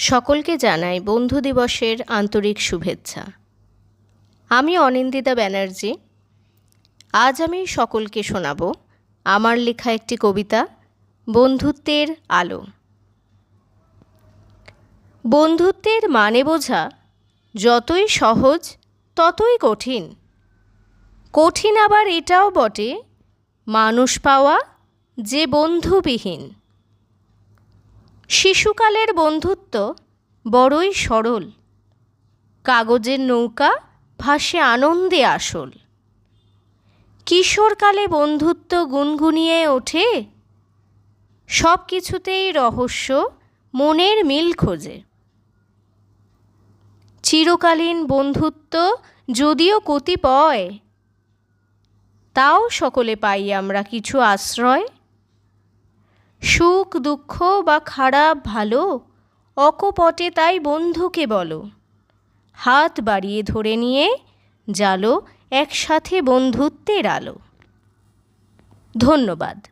সকলকে জানাই বন্ধু দিবসের আন্তরিক শুভেচ্ছা। আমি অনিন্দিতা ব্যানার্জি। আজ আমি সকলকে শোনাব আমার লেখা একটি কবিতা, বন্ধুত্বের আলো। বন্ধুত্বের মানে বোঝা, যতই সহজ, ততই কঠিন। কঠিন আবার এটাও বটে, মানুষ পাওয়া যে বন্ধুবিহীন। শিশুকালের বন্ধুত্ব বড়ই সরল। কাগজের নৌকা ভাসে আনন্দে আসল। কিশোরকালে বন্ধুত্ব গুনগুনিয়ে ওঠে সব কিছুতেই রহস্য মনের মিল খোঁজে। চিরকালীন বন্ধুত্ব যদিও কতিপয়, তাও সকলে পাই আমরা কিছু আশ্রয়। সুখ, দুঃখ বা খারাপ ভালো, অকপটে তাই বন্ধুকে বলো। হাত বাড়িয়ে ধরে নিয়ে জালো, একসাথে বন্ধুত্বের আলো। ধন্যবাদ।